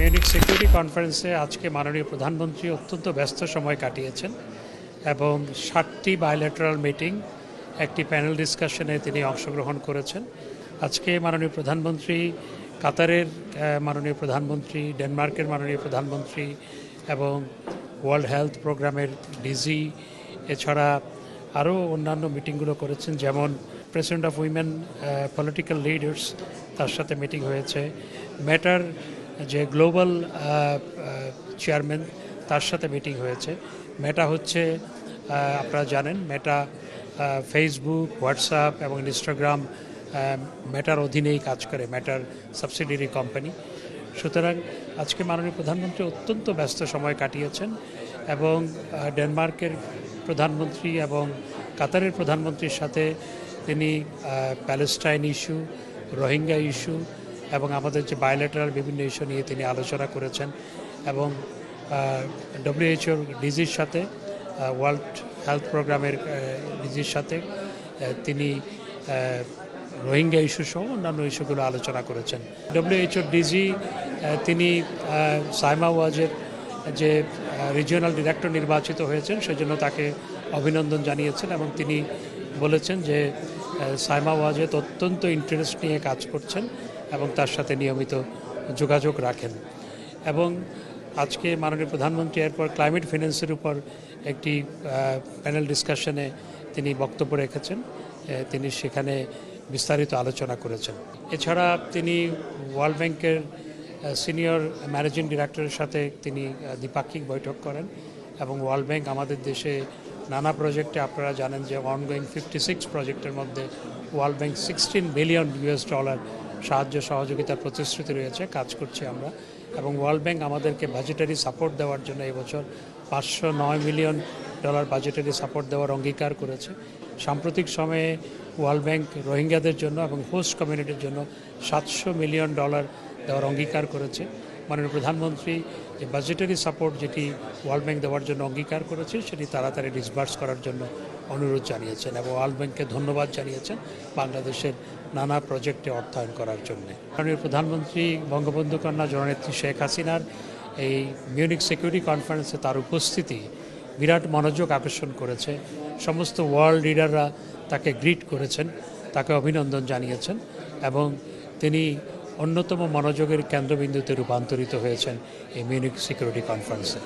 Munich security কনফারেন্সে আজকে মাননীয় প্রধানমন্ত্রী অত্যন্ত ব্যস্ত সময় কাটিয়েছেন এবং ষাটটি বায়োলেটারাল মিটিং একটি প্যানেল ডিসকাশনে তিনি অংশগ্রহণ করেছেন। আজকে মাননীয় প্রধানমন্ত্রী কাতারের মাননীয় প্রধানমন্ত্রী, ডেনমার্কের মাননীয় প্রধানমন্ত্রী এবং ওয়ার্ল্ড হেলথ প্রোগ্রামের ডিজি এছাড়া আরও অন্যান্য মিটিংগুলো করেছেন, যেমন president of women political leaders তার সাথে মিটিং হয়েছে। ম্যাটার যে গ্লোবাল চেয়ারম্যান তার সাথে মিটিং হয়েছে। মেটা হচ্ছে আপনারা জানেন মেটা ফেসবুক হোয়াটসঅ্যাপ এবং ইনস্টাগ্রাম মেটার অধীনেই কাজ করে মেটার সাবসিডিয়ারি কোম্পানি সুতরাং আজকে মাননীয় প্রধানমন্ত্রী অত্যন্ত ব্যস্ত সময় কাটিয়েছেন এবং ডেনমার্কের প্রধানমন্ত্রী এবং কাতারের প্রধানমন্ত্রীর সাথে তিনি প্যালেস্টাইন ইস্যু রোহিঙ্গা ইস্যু এবং আমাদের যে বায়োলেটারাল বিভিন্ন ইস্যু নিয়ে তিনি আলোচনা করেছেন এবং ডব্লিউএইচওর ডিজির সাথে ওয়ার্ল্ড হেলথ প্রোগ্রামের ডিজির সাথে তিনি রোহিঙ্গা ইস্যু সহ অন্যান্য ইস্যুগুলো আলোচনা করেছেন। ডব্লিউএইচওর ডিজি তিনি সাইমা ওয়াজের যে রিজিওনাল ডিরেক্টর নির্বাচিত হয়েছেন সেজন্য তাকে অভিনন্দন জানিয়েছেন এবং তিনি বলেছেন যে সাইমা ওয়াজেদ অত্যন্ত ইন্টারেস্ট নিয়ে কাজ করছেন। এবং তার সাথে নিয়মিত যোগাযোগ রাখেন। এবং আজকে মাননীয় প্রধানমন্ত্রী এরপর ক্লাইমেট ফিন্যান্সের উপর একটি প্যানেল ডিসকাশনে তিনি বক্তব্য রেখেছেন। তিনি সেখানে বিস্তারিত আলোচনা করেছেন। এছাড়া তিনি ওয়ার্ল্ড ব্যাংকের সিনিয়র ম্যানেজিং ডিরেক্টরের সাথে তিনি দ্বিপাক্ষিক বৈঠক করেন এবং ওয়ার্ল্ড ব্যাংক আমাদের দেশে নানা প্রজেক্টে আপনারা জানেন যে অনগোয়িং ফিফটি সিক্স প্রজেক্টের মধ্যে World Bank sixteen billion US dollar সাহায্য সহযোগিতার প্রতিশ্রুতি রয়েছে, কাজ করছি আমরা। এবং ওয়ার্ল্ড ব্যাংক আমাদেরকে বাজেটারি সাপোর্ট দেওয়ার জন্য এবছর পাঁচশো নয় মিলিয়ন ডলার বাজেটারি সাপোর্ট দেওয়ার অঙ্গীকার করেছে। সাম্প্রতিক সময়ে ওয়ার্ল্ড ব্যাংক রোহিঙ্গাদের জন্য এবং হোস্ট কমিউনিটির জন্য সাতশো মিলিয়ন ডলার দেওয়ার অঙ্গীকার করেছে। মাননীয় প্রধানমন্ত্রী যে বাজেটারি সাপোর্ট যেটি ওয়ার্ল্ড ব্যাংক দেওয়ার জন্য অঙ্গীকার করেছে, সেটি তাড়াতাড়ি ডিসবার্স করার জন্য অনুরোধ জানিয়েছেন এবং ওয়ার্ল্ড ব্যাংককে ধন্যবাদ জানিয়েছেন বাংলাদেশের নানা প্রজেক্টে অর্থায়ন করার জন্য। মাননীয় প্রধানমন্ত্রী বঙ্গবন্ধু কন্যা, জননেত্রী শেখ হাসিনার এই মিউনিক সিকিউরিটি কনফারেন্সে তার উপস্থিতি বিরাট মনোযোগ আকর্ষণ করেছে। সমস্ত ওয়ার্ল্ড লিডাররা তাকে গ্রিট করেছেন, তাকে অভিনন্দন জানিয়েছেন এবং তিনি অন্যতম মনোযোগের কেন্দ্রবিন্দুতে রূপান্তরিত হয়েছেন এই মিউনিক সিকিউরিটি কনফারেন্সে।